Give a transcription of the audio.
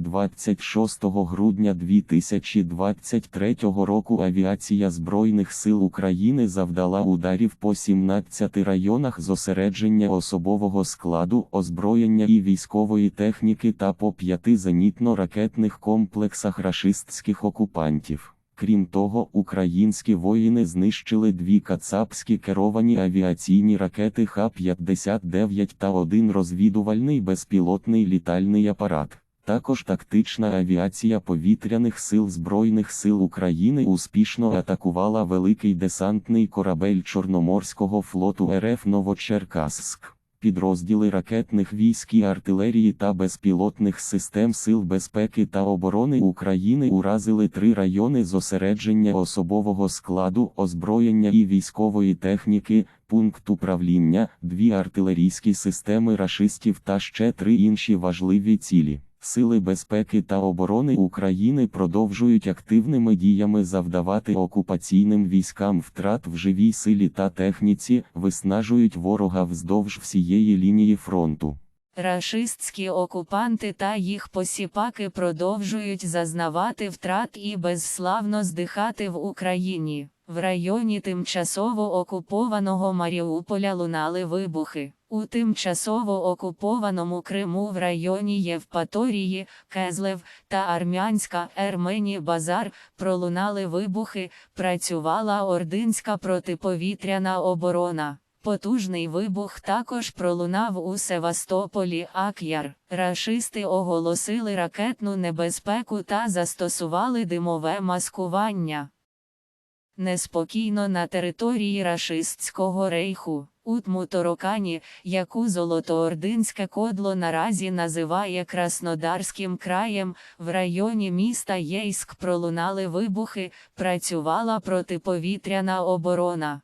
26 грудня 2023 року авіація Збройних сил України завдала ударів по 17 районах зосередження особового складу, озброєння і військової техніки та по п'яти зенітно-ракетних комплексах рашистських окупантів. Крім того, українські воїни знищили дві кацапські керовані авіаційні ракети Х-59 та один розвідувальний безпілотний літальний апарат. Також тактична авіація повітряних сил Збройних сил України успішно атакувала великий десантний корабель Чорноморського флоту РФ Новочеркасск. Підрозділи ракетних військ і артилерії та безпілотних систем Сил безпеки та оборони України уразили три райони зосередження особового складу, озброєння і військової техніки, пункт управління, дві артилерійські системи рашистів та ще три інші важливі цілі. Сили безпеки та оборони України продовжують активними діями завдавати окупаційним військам втрат в живій силі та техніці, виснажують ворога вздовж всієї лінії фронту. Рашистські окупанти та їх посіпаки продовжують зазнавати втрат і безславно здихати в Україні. В районі тимчасово окупованого Маріуполя лунали вибухи. У тимчасово окупованому Криму в районі Євпаторії, Кезлев та Армянська Ермені Базар пролунали вибухи, працювала ординська протиповітряна оборона. Потужний вибух також пролунав у Севастополі Ак'яр. Рашисти оголосили ракетну небезпеку та застосували димове маскування. Неспокійно на території рашистського рейху. У Тмуторокані, яку Золотоординське кодло наразі називає Краснодарським краєм, в районі міста Єйськ пролунали вибухи, працювала протиповітряна оборона.